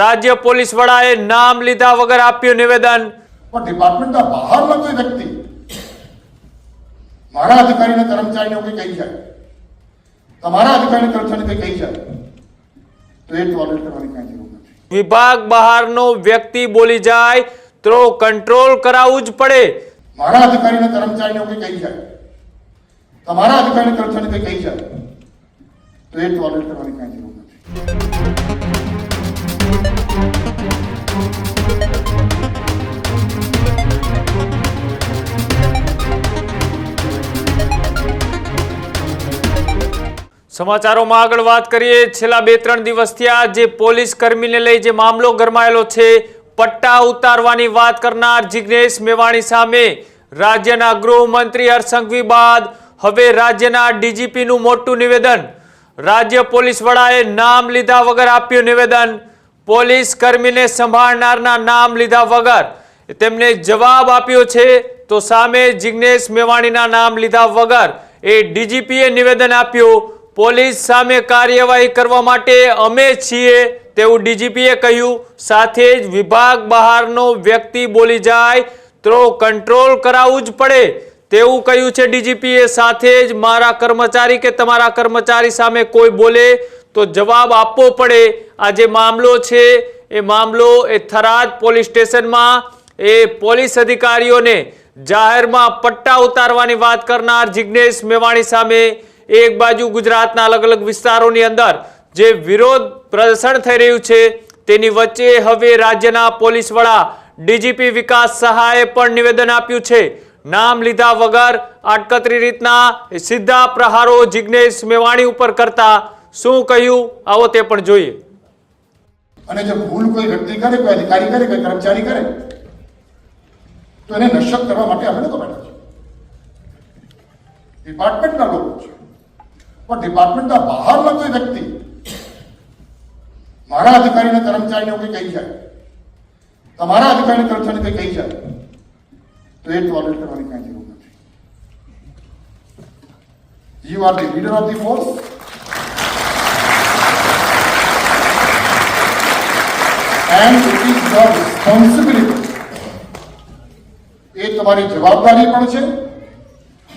રાજ્ય પોલીસ વડાએ નામ લીધા વગર આપ્યું નિવેદન. પણ ડિપાર્ટમેન્ટના બહારના કોઈ વ્યક્તિ મારા અધિકારીને કર્મચારીને એવું કહી જાય તમારા અધિકારીને કર્મચારીને કંઈ કહી જાય તો એ ટોલેટ કરવાની કાંઈ જરૂર નથી. વિભાગ બહારનો વ્યક્તિ બોલી જાય તો કંટ્રોલ કરાવવું જ પડે. મારા અધિકારીને કર્મચારીને કંઈ કહી જાય તમારા અધિકારીને કર્મચારીને કંઈ કહી જાય તો એ ટોલેટ કરવાની કાંઈ જરૂર નથી. સમાચારોમાં આગળ વાત કરીએ. છેલ્લા બે ત્રણ દિવસથી આ જે પોલીસ કર્મીને લઈ જે મામલો ગરમાયેલો છે, પટ્ટા ઉતારવાની વાત કરનાર જિગ્નેશ મેવાણી સામે રાજ્યના ગૃહમંત્રી હર્ષંઘવી બાદ હવે રાજ્યના ડીજીપીનું મોટું નિવેદન. રાજ્ય પોલીસ વડાએ નામ લીધા વગર આપ્યું નિવેદન. પોલીસ કર્મીને સંભાળનારના નામ લીધા વગર તેમને જવાબ આપ્યો છે, તો સામે જિગ્નેશ મેવાણીના નામ લીધા વગર એ ડીજીપીએ નિવેદન આપ્યું. પોલીસ સામે કાર્યવાહી કરવા માટે અમે છીએ તેવું ડીજીપીએ કહ્યું. સાથે જ વિભાગ બહારનો વ્યક્તિ બોલી જાય તો કંટ્રોલ કરાવવું જ પડે. તેવું કહ્યું છે ડીજીપીએ. સાથે જ મારા કર્મચારી કે તમારા કર્મચારી સામે કોઈ બોલે તો જવાબ આપવો પડે. આ જે મામલો છે, એ મામલો એ થરાદ પોલીસ સ્ટેશનમાં એ પોલીસ અધિકારીઓને જાહેરમાં પટ્ટા ઉતારવાની વાત કરનાર જિગ્નેશ મેવાણી સામે એક બાજુ ગુજરાતના અલગ અલગ વિસ્તારોની અંદર જે વિરોધ પ્રદર્શન થઈ રહ્યું છે, તેની વચ્ચે હવે રાજ્યના પોલીસ વડા ડીજીપી વિકાસ સહાયે પણ નિવેદન આપ્યું છે. નામ લીધા વગર આટકતરી રીતના સીધા પ્રહારો જિગ્નેશ મેવાણી ઉપર કરતા શું કહ્યું? આવો તે પણ જોઈએ. અને જો ભૂલ કોઈ વ્યક્તિ કરે, કોઈ અધિકારી કરે, કોઈ કર્મચારી કરે, તો એને નશ્યત કરવા માટે અમે લોકો બેઠા છીએ. ડિપાર્ટમેન્ટના લોકો છે. પણ ડિપાર્ટમેન્ટના બહારના કોઈ વ્યક્તિ મારા અધિકારીને કર્મચારીને કંઈ કહી જાય, તમારા અધિકારીને કર્મચારીને કંઈ કહી જાય, તો એ ટોલરેટ કરવાની કાંઈ જરૂર નથી. You are the leader of the force it is your responsibility એ તમારી જવાબદારી પણ છે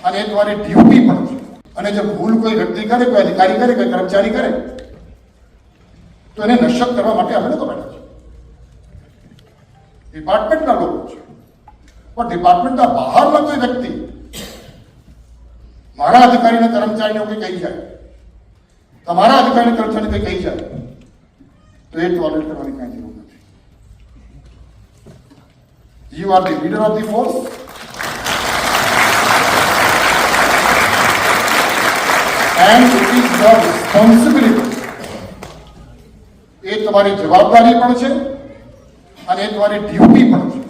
અને એ તમારી ડ્યુટી પણ છે. અને જો ભૂલ કોઈ વ્યક્તિ કરે, કોઈ અધિકારી કરે, કોઈ કર્મચારી કરે, તો એને નશક કરવા માટે અમે લોકો બેઠા છે ડિપાર્ટમેન્ટના લોકો છે. પણ ડિપાર્ટમેન્ટના બહારના કોઈ વ્યક્તિ મારા અધિકારીને, કર્મચારીને કોઈ કહી જાય, તમારા અધિકારીને, કર્મચારીને કંઈ કહી જાય, તો એ ટોલેટ કરવાની કાંઈ જરૂર નથી are the leader of the force. And it is your responsibility એ તમારી જવાબદારી પણ છે અને એ તમારી ડ્યુટી પણ છે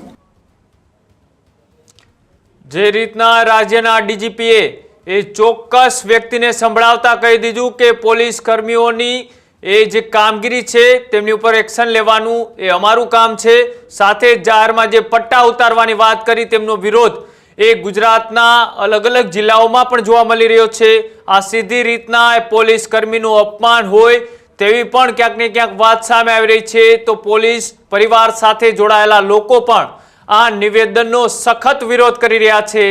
જે રીતના રાજ્યના ડીજીપીએ એ ચોક્કસ વ્યક્તિને સંભળાવતા કહી દીધું કે પોલીસ કર્મીઓની એ જે કામગીરી છે, તેમની ઉપર એક્શન લેવાનું એ અમારું કામ છે. સાથે જાહેરમાં જે પટ્ટા ઉતારવાની વાત કરી, તેમનો વિરોધ એ ગુજરાતના અલગ અલગ જિલ્લાઓમાં પણ જોવા મળી રહ્યો છે. આ સીધી રીતના પોલીસ કર્મીનું અપમાન હોય તેવી પણ ક્યાંક ને ક્યાંક વાત સામે આવી રહી છે. તો પોલીસ પરિવાર સાથે જોડાયેલા લોકો પણ આ નિવેદનનો સખત વિરોધ કરી રહ્યા છે.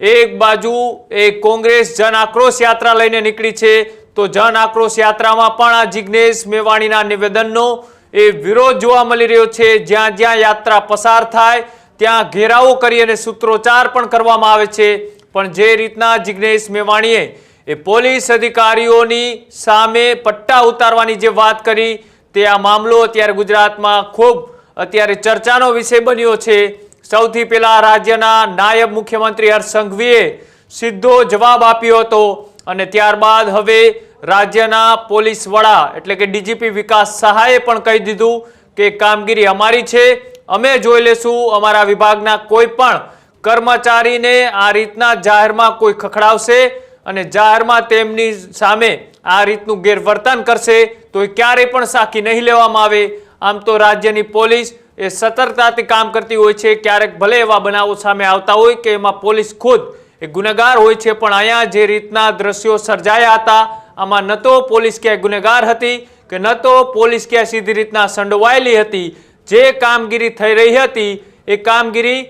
એક બાજુ એ કોંગ્રેસ જન આક્રોશ યાત્રા લઈને નીકળી છે. તો જન આક્રોશ યાત્રામાં પણ આ જિગ્નેશ મેવાણીના નિવેદનનો એ વિરોધ જોવા મળી રહ્યો છે. જ્યાં જ્યાં યાત્રા પસાર થાય, ત્યાં ઘેરાવો કરી અને સૂત્રોચ્ચાર પણ કરવામાં આવે છે. પણ જે રીતના જિગ્નેશ મેવાણીએ એ પોલીસ અધિકારીઓની સામે પટ્ટા ઉતારવાની જે વાત કરી, તે આ મામલો અત્યારે ગુજરાતમાં ખૂબ અત્યારે ચર્ચાનો વિષય બન્યો છે. સૌથી પહેલા રાજ્યના નાયબ મુખ્યમંત્રી હર્ષ સંઘવીએ સીધો જવાબ આપ્યો હતો અને ત્યારબાદ હવે રાજ્યના પોલીસ વડા, એટલે કે ડીજીપી વિકાસ સહાયે પણ કહી દીધું કે કામગીરી અમારી છે. અમે જોઈ લેશું અમારા વિભાગના કોઈ પણ કર્મચારીને આ રીતના જાહેરમાં કોઈ ખખડાવશે અને જાહેરમાં તેમની સામે આ રીતનું ગેરવર્તન કરશે, તો એ ક્યારેય પણ સાખી નહીં લેવામાં આવે. આમ તો રાજ્યની પોલીસ એ સતર્કતાથી કામ કરતી હોય છે. ક્યારેક ભલે એવા બનાવો સામે આવતા હોય કે એમાં પોલીસ ખુદ એ ગુનેગાર હોય છે, પણ અહીંયા જે રીતના દ્રશ્યો સર્જાયા હતા આમાં ન તો પોલીસ ક્યાંય ગુનેગાર હતી કે ન તો પોલીસ ક્યાં સીધી રીતના સંડોવાયેલી હતી. જે કામગીરી થઈ રહી હતી, એ કામગીરી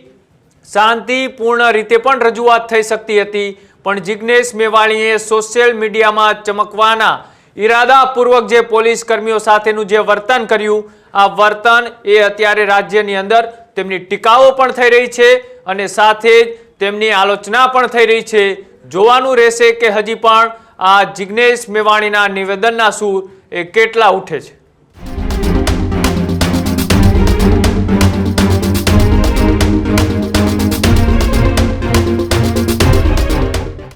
શાંતિપૂર્ણ રીતે પણ રજૂઆત થઈ શકતી હતી. પણ જિજ્ઞેશ મેવાણીએ સોશિયલ મીડિયામાં ચમકવાના ઈરાદાપૂર્વક જે પોલીસ કર્મીઓ સાથેનું જે વર્તન કર્યું, આ વર્તન એ અત્યારે રાજ્યની અંદર તેમની ટીકાઓ પણ થઈ રહી છે અને સાથે જ તેમની આલોચના પણ થઈ રહી છે. જોવાનું રહેશે કે હજી પણ આ જિજ્ઞેશ મેવાણીના નિવેદનના સૂર એ કેટલા ઉઠે છે?